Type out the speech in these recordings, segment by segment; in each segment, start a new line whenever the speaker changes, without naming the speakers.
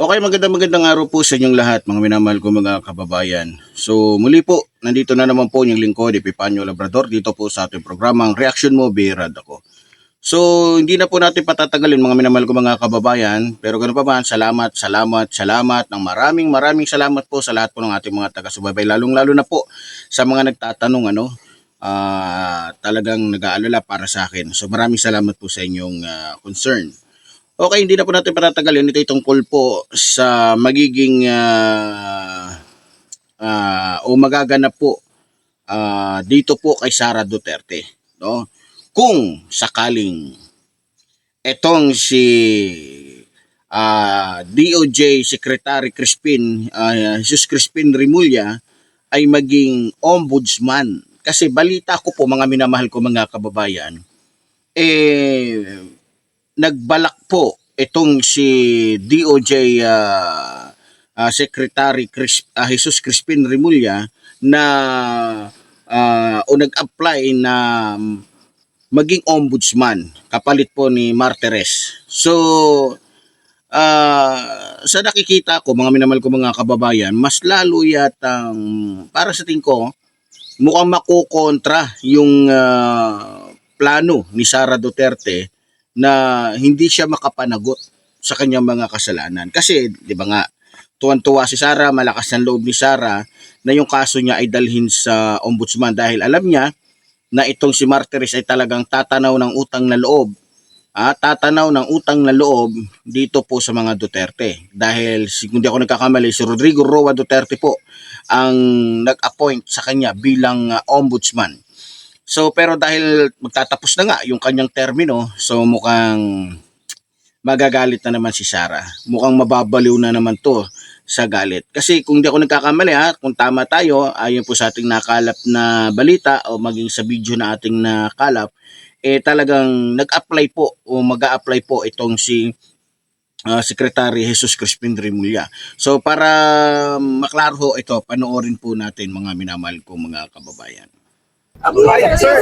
Okay, magandang magandang araw po sa inyong lahat, mga minamahal ko mga kababayan. So, muli po, nandito na naman po yung lingkod, Epipanyo Labrador, dito po sa ating programang Reaction Mo, Birad ako. So, hindi na po natin patatagalin mga minamahal ko mga kababayan, pero ganoon pa man, salamat, salamat, salamat, ng maraming maraming salamat po sa lahat po ng ating mga taga-subaybay, lalong-lalo na po sa mga nagtatanong, ano, ah, talagang nag-aalala para sa akin. So, maraming salamat po sa inyong ah, concern. Okay, hindi na po natin patatagalin. Ito ay tungkol po sa magiging ah, ah, o magaganap po ah, dito po kay Sara Duterte. No? Kung sakaling etong si ah, DOJ Secretary Crispin, ah, Jesus Crispin Rimulya ay maging ombudsman. Kasi balita ko po mga minamahal ko mga kababayan, eh nagbalak po itong si DOJ ah, ah, Secretary Chris, ah, Jesus Crispin Rimulya na ah, o nag-apply na maging ombudsman kapalit po ni Martires. So ah, sa nakikita ko mga minamal ko mga kababayan, mas lalo yatang para sa tingin ko mukhang makukontra yung ah, plano ni Sara Duterte na hindi siya makapanagot sa kanyang mga kasalanan. Kasi, di ba nga, tuwan-tuwa si Sara, malakas ang loob ni Sara na yung kaso niya ay dalhin sa ombudsman dahil alam niya na itong si Martires ay talagang tatanaw ng utang na loob ah, tatanaw ng utang na loob dito po sa mga Duterte. Dahil, kung di ako nagkakamali, si Rodrigo Roa Duterte po ang nag-appoint sa kanya bilang ah, ombudsman. So pero dahil magtatapos na nga yung kanyang termino, so mukhang magagalit na naman si Sara. Mukhang mababaliw na naman to sa galit. Kasi kung di ako nagkakamali ha, kung tama tayo, ayon po sa ating nakalap na balita o maging sa video na ating nakalap, eh talagang nag-apply po o mag apply po itong si ah, Secretary Jesus Crispin Rimulya. So para maklaro ito, panoorin po natin mga minamahal ko mga kababayan.
Sir,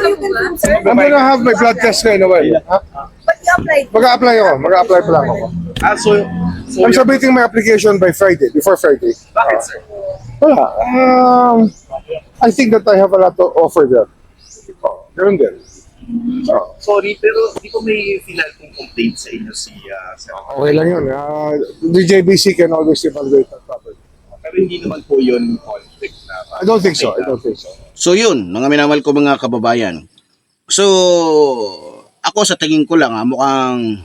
Sir,
I'm gonna have my blood test in a while. Ha?
but you applied.
Mag-a-apply ako. Mag-a-apply pa lang ako.
Ah, so, so
I'm submitting my application by Friday, before Friday.
bakit sir?
Wala. Um, I think that I have a lot to offer there. Oh, ganun din. Oh,
Sorry, pero di ko may final kong complaint sa inyo si uh, Sir.
okay lang yun. Uh, the JBC can always evaluate that properly.
Pero hindi naman po yun conflict.
I don't think so. I don't think so.
So yun, mga minamahal ko mga kababayan. So, ako sa tingin ko lang ha, mukhang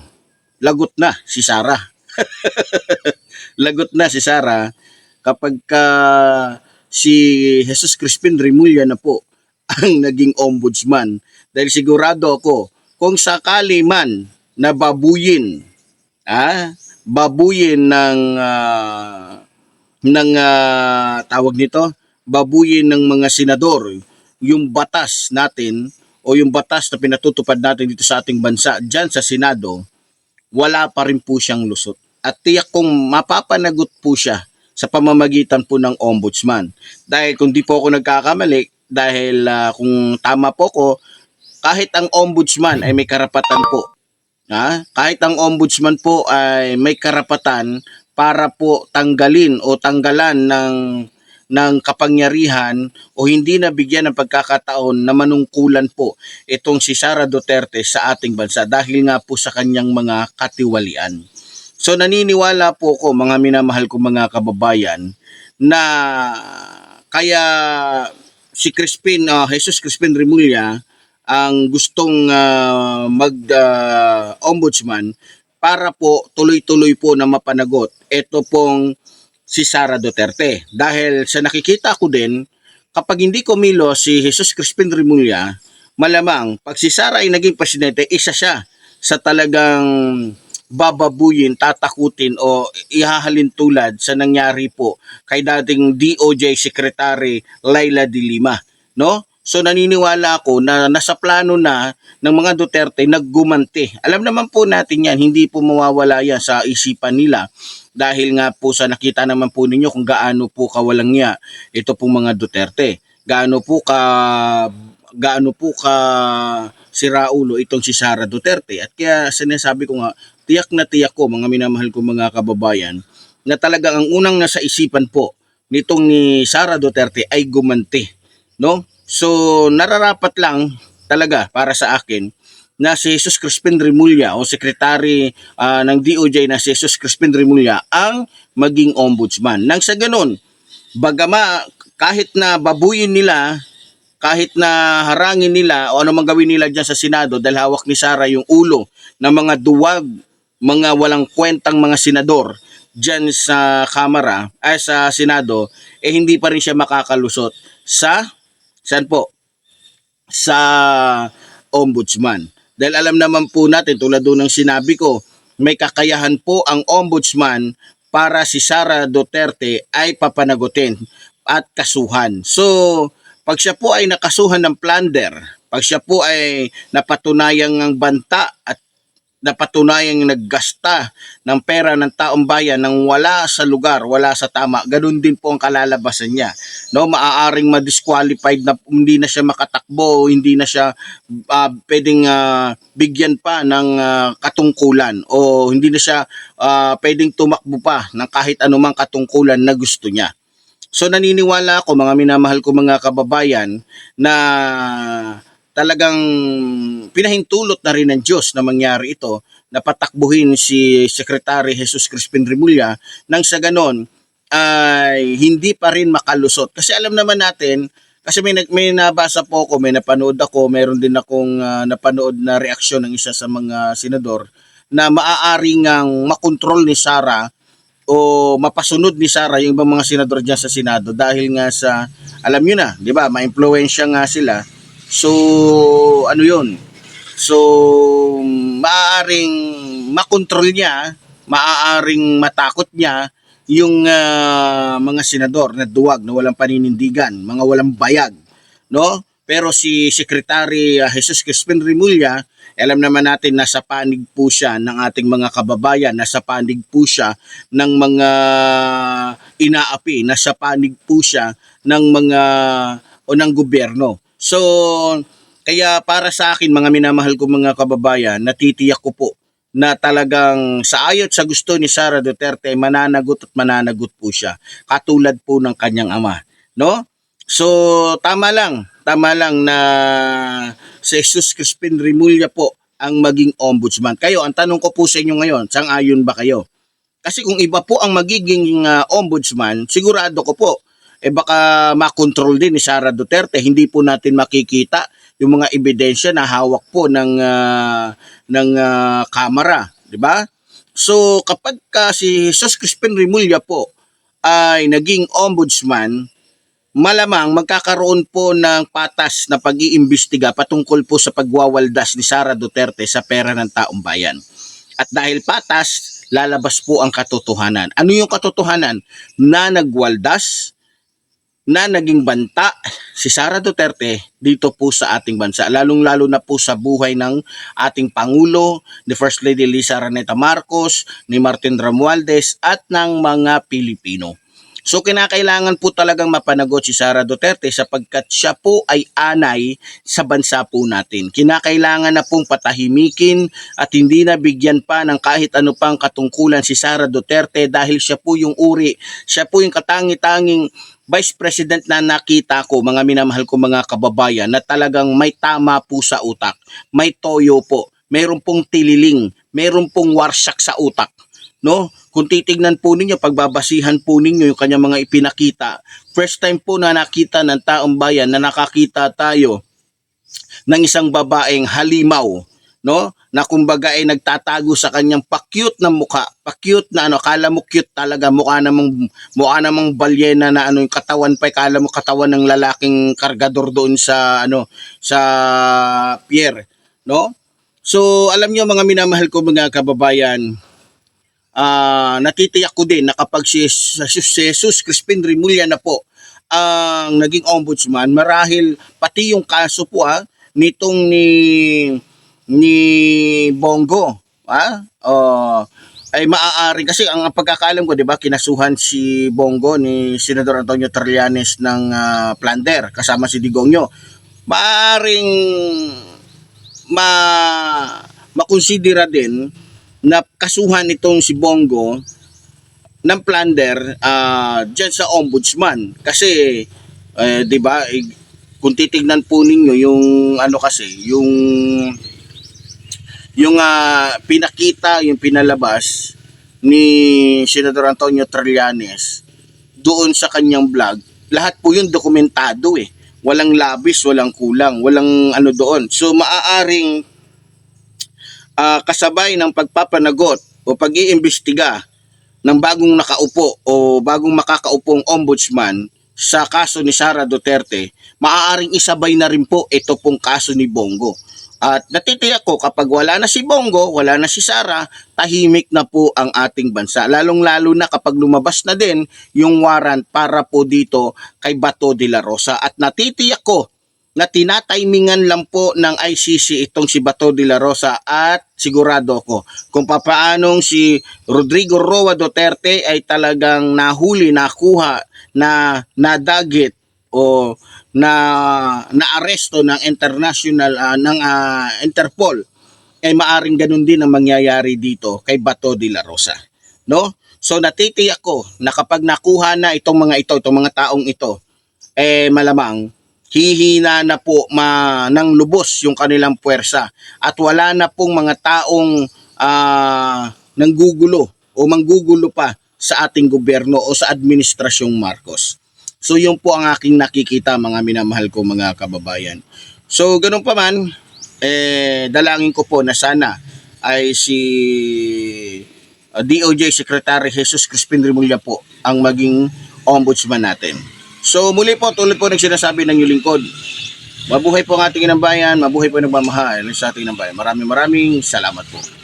lagot na si Sara. lagot na si Sara kapag ka si Jesus Crispin Rimulya na po ang naging ombudsman. Dahil sigurado ako, kung sakali man na babuyin, ah, babuyin ng ah, ng ah, tawag nito, babuyin ng mga senador yung batas natin o yung batas na pinatutupad natin dito sa ating bansa dyan sa Senado, wala pa rin po siyang lusot. At tiyak kong mapapanagot po siya sa pamamagitan po ng ombudsman. Dahil kung di po ako nagkakamali, dahil ah, kung tama po ko, kahit ang ombudsman ay may karapatan po. Ha? Kahit ang ombudsman po ay may karapatan para po tanggalin o tanggalan ng ng kapangyarihan o hindi nabigyan ng pagkakataon na manungkulan po itong si Sara Duterte sa ating bansa dahil nga po sa kanyang mga katiwalian. So naniniwala po ko mga minamahal ko mga kababayan na kaya si Crispin, ah, Jesus Crispin Rimulya ang gustong ah, mag ah, para po tuloy-tuloy po na mapanagot ito pong si Sara Duterte. Dahil sa nakikita ko din, kapag hindi kumilo si Jesus Crispin Rimulya, malamang pag si Sara ay naging presidente, isa siya sa talagang bababuyin, tatakutin o ihahalin tulad sa nangyari po kay dating DOJ Secretary Laila de Lima. No? So naniniwala ako na nasa plano na ng mga Duterte naggumanti. Alam naman po natin yan, hindi po mawawala yan sa isipan nila dahil nga po sa nakita naman po ninyo kung gaano po kawalang niya ito pong mga Duterte. Gaano po ka gaano po ka siraulo itong si Sara Duterte. At kaya sinasabi ko nga, tiyak na tiyak ko mga minamahal ko mga kababayan na talagang ang unang nasa isipan po nitong ni Sara Duterte ay gumanti, no? So nararapat lang talaga para sa akin na si Jesus Crispin Remulla o sekretary ah, ng DOJ na si Jesus Crispin Remulla ang maging ombudsman. Nang sa ganun, bagama kahit na babuyin nila kahit na harangin nila o ano mang gawin nila dyan sa Senado dahil hawak ni Sara yung ulo ng mga duwag, mga walang kwentang mga senador dyan sa Kamara, ay sa Senado, eh hindi pa rin siya makakalusot sa, saan po? Sa ombudsman. Dahil alam naman po natin, tulad doon ng sinabi ko, may kakayahan po ang ombudsman para si Sara Duterte ay papanagutin at kasuhan. So, pag siya po ay nakasuhan ng plunder, pag siya po ay napatunayang ng banta at napatunayang naggasta ng pera ng taong bayan nang wala sa lugar, wala sa tama, ganun din po ang kalalabasan niya. No, maaaring ma-disqualified na hindi na siya makatakbo, hindi na siya ah, pwedeng ah, bigyan pa ng ah, katungkulan o hindi na siya ah, pwedeng tumakbo pa ng kahit anumang katungkulan na gusto niya. So naniniwala ako mga minamahal ko mga kababayan na talagang pinahintulot na rin ng Diyos na mangyari ito na patakbuhin si Secretary Jesus Crispin Remulla nang sa ganon ay hindi pa rin makalusot. Kasi alam naman natin, kasi may, may nabasa po ako, may napanood ako, meron din akong ah, napanood na reaksyon ng isa sa mga senador na maaaring ang makontrol ni Sara o mapasunod ni Sara yung ibang mga senador dyan sa Senado dahil nga sa, alam nyo na, di ba, ma-impluensya nga sila. So, ano yun? So, maaaring makontrol niya, maaaring matakot niya yung ah, mga senador na duwag na walang paninindigan, mga walang bayag, no? Pero si Secretary ah, Jesus Crispin Remulla, alam naman natin nasa panig po siya ng ating mga kababayan, nasa panig po siya ng mga inaapi, nasa panig po siya ng mga o ng gobyerno. So, kaya para sa akin mga minamahal ko mga kababayan, natitiyak ko po na talagang sa ayot sa gusto ni Sara Duterte mananagot at mananagot po siya katulad po ng kanyang ama no? So tama lang tama lang na si Jesus Crispin Remulla po ang maging ombudsman. Kayo ang tanong ko po sa inyo ngayon sang ayon ba kayo? Kasi kung iba po ang magiging ah, ombudsman sigurado ko po eh baka makontrol din ni Sara Duterte hindi po natin makikita yung mga ebidensya na hawak po ng ah, ng kamera, di ba? So kapag ka si Jesus Crispin Remulla po ay naging ombudsman, malamang magkakaroon po ng patas na pag-iimbestiga patungkol po sa pagwawaldas ni Sara Duterte sa pera ng taong bayan. At dahil patas, lalabas po ang katotohanan. Ano yung katotohanan? Na nagwaldas, na naging banta si Sara Duterte dito po sa ating bansa. Lalong-lalo na po sa buhay ng ating Pangulo, ni First Lady Lisa Raneta Marcos, ni Martin Romualdez at ng mga Pilipino. So kinakailangan po talagang mapanagot si Sara Duterte sapagkat siya po ay anay sa bansa po natin. Kinakailangan na pong patahimikin at hindi na bigyan pa ng kahit ano pang katungkulan si Sara Duterte dahil siya po yung uri, siya po yung katangi-tanging Vice President na nakita ko, mga minamahal ko mga kababayan, na talagang may tama po sa utak. May toyo po. Meron pong tililing. Meron pong warsak sa utak. No? Kung titignan po ninyo, pagbabasihan po ninyo yung kanyang mga ipinakita, first time po na nakita ng taong bayan na nakakita tayo ng isang babaeng halimaw, no? Na kumbaga ay nagtatago sa kanyang pa-cute na mukha, pa-cute na ano, kala mo cute talaga, mukha namang mukha namang balyena na ano, yung katawan pa, kala mo katawan ng lalaking kargador doon sa ano, sa pier, no? So, alam niyo mga minamahal ko mga kababayan, ah natitiyak ko din na kapag si, si Jesus Crispin Remulla na po ang naging ombudsman, marahil pati yung kaso po ah, nitong ni ni Bongo, ah, oh, ay maaari kasi ang pagkakaalam ko 'di ba kinasuhan si Bongo ni Senador Antonio Trillanes ng ah, Plander kasama si Digongyo. Maaring ma makonsidera din na kasuhan itong si Bongo ng plunder ah diyan sa ombudsman kasi eh, 'di ba eh, kung titignan po ninyo yung ano kasi yung yung ah, pinakita yung pinalabas ni Senador Antonio Trillanes doon sa kanyang vlog lahat po yun dokumentado eh walang labis walang kulang walang ano doon so maaaring ah, kasabay ng pagpapanagot o pag-iimbestiga ng bagong nakaupo o bagong makakaupong ombudsman sa kaso ni Sara Duterte, maaaring isabay na rin po ito pong kaso ni Bongo. At natitiyak ko kapag wala na si Bongo, wala na si Sara, tahimik na po ang ating bansa. Lalong-lalo na kapag lumabas na din yung warrant para po dito kay Bato de la Rosa. At natitiyak ko na tinatimingan lang po ng ICC itong si Bato de la Rosa at sigurado ko kung papaanong si Rodrigo Roa Duterte ay talagang nahuli, nakuha, na nadagit o na naaresto ng international ah, ng ah, Interpol ay maaring ganun din ang mangyayari dito kay Bato de la Rosa no so natitiyak ko na kapag nakuha na itong mga ito itong mga taong ito eh malamang hihina na po ma, ng lubos yung kanilang puwersa at wala na pong mga taong ah, nanggugulo o manggugulo pa sa ating gobyerno o sa administrasyong Marcos. So yun po ang aking nakikita mga minamahal ko mga kababayan. So ganun pa man, eh, dalangin ko po na sana ay si uh, DOJ Secretary Jesus Crispin Remulla po ang maging ombudsman natin. So muli po, tulad po ng sinasabi ng inyong lingkod, mabuhay po ang ating inang bayan, mabuhay po ang nagmamahal sa ating inang bayan. Maraming maraming salamat po.